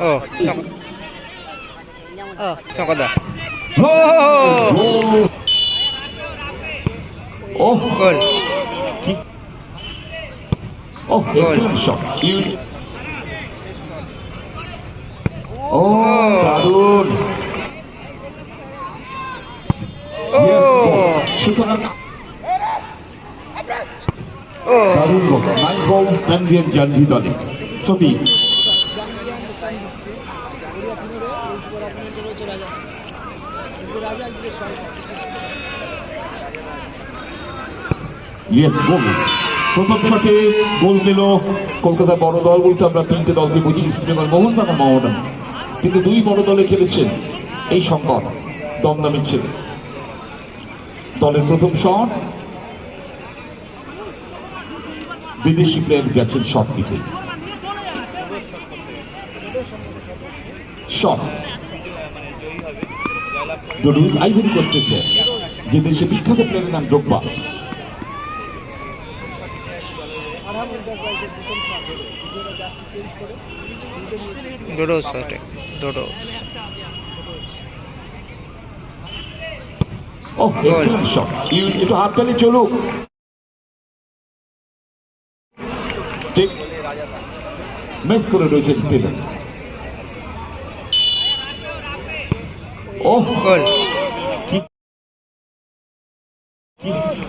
ও সকদা ও ও গোল। ও excellent shot ও দারুণ। ও। সুতরাং দারুণ গোল নাইস গোল তানভিয়ান জানভি দলে সফি ইয়েস গোল। প্রথম শটে গোল পেল কলকাতা বড় দল বলতে আমরা তিনটে দলকে বুঝি ইস্টবেঙ্গল মোহনবাগান মোহনবাগান কিন্তু দুই বড় দলে খেলেছেন। এই শঙ্কর দমদমের ছেলে। দলের প্রথম শট। বিদেশি প্লেয়ার গেছেন শট নিতে shot. যে দেশে বিখ্যাত প্লেয়ারের নাম ডোব্বা oh, হাততালি চলুক। মিস করে রয়েছে তিনি ও 골 কি?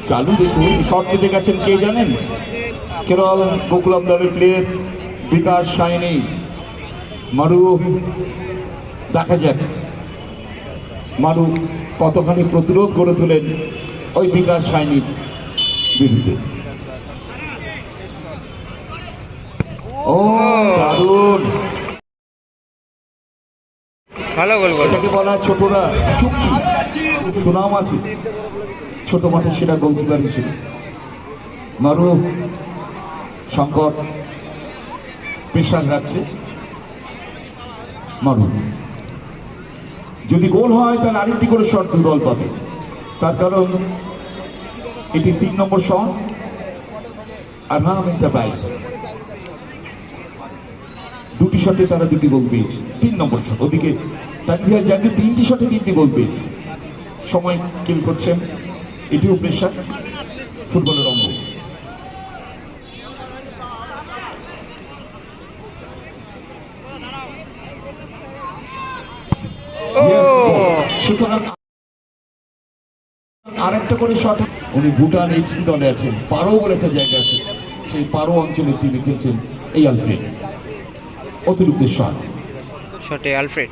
চালু দেখুন শট নিতে গেছেন কে জানেন? কেরল গোকুলাম দলের প্লেয়ার বিকাশ সাইনি মারু দেখা যাক। মারু কতখানি প্রতিরোধ গড়ে তোলেন ওই বিকাশ সাইনির বিরুদ্ধে? ও দারুণ! ভালো গোল গোল এটাকে বলা হয় ছোটরা চুক্তি সুনাম আছে। ছোট মাঠে সেটা গোলকিপার হিসেবে। মারু সংকট প্রেশার রাখছে। মারু। যদি গোল হয়, তাহলে আরেকটি করে শট দু দল পাবে। তার কারণ, এটি তিন নম্বর শট। আরহাম এন্টারপ্রাইজ। দুটি শটে তারা দুটি গোল পেয়েছে। তিন নম্বর শট। ওদিকে তানভিয়া জানি তিনটি শটে তিনটি গোল পেয়েছে। সময় কিল করছেন এটিও প্রেশার ফুটবলের অঙ্গ। সুতরাং আরেকটা করে শট উনি ভুটান এফসি দলে আছেন, পারো বলে একটা জায়গা আছে। সেই পারো অঞ্চলে তিনি খেলছেন এই আলফ্রেড। অতিরিক্ত শট শটে আলফ্রেড।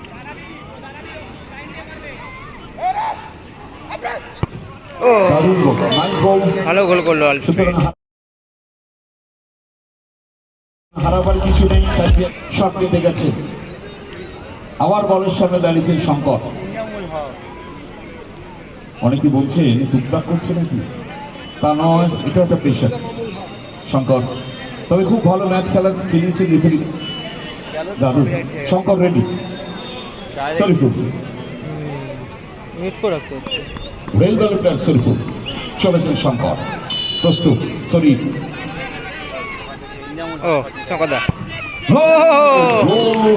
ও দারুণ গোল নাইস গোল ভালো গোল করল আলফ্রেড হারাবার কিছু নেই শট নিতে গেছে। আবার বলের সামনে দাঁড়িয়েছে শঙ্কর। অনেকে বলছে টুকটাক করছে নাকি? তা নয় এটা একটা পেশা শঙ্কর তবে খুব ভালো ম্যাচ খেলা খেলিয়েছে রেফারি দারুণ শঙ্কর রেডি শরীফুল মিট করে রাখতে হচ্ছে। রেল প্লেয়ার শরীফুল চলেছেন শঙ্কর প্রস্তুত শরীফ। ও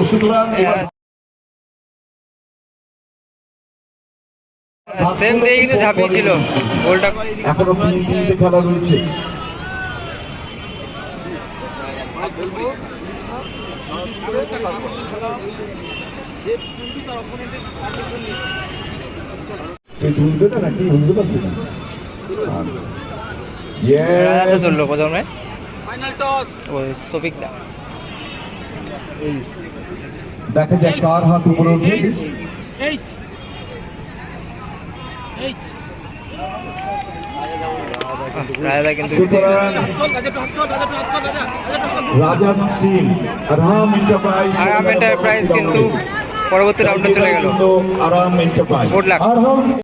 সুতরাং সেম দিয়ে কিন্তু ঝাঁপিয়েছিল। গোলটা এখনও তিন তিনটে খেলা রয়েছে। তুই তুলবে না নাকি? বুঝতে পারছি না। তুললো প্রথমে। ও সবিক দা। দেখা যাক কার হাত উপরে ওঠে রাজা কিন্তু রাজার টিম আরাম এন্টারপ্রাইজ আরাম এন্টারপ্রাইজ কিন্তু পরবর্তী রাউন্ডে চলে গেল। এন্টারপ্রাইজ. আরাম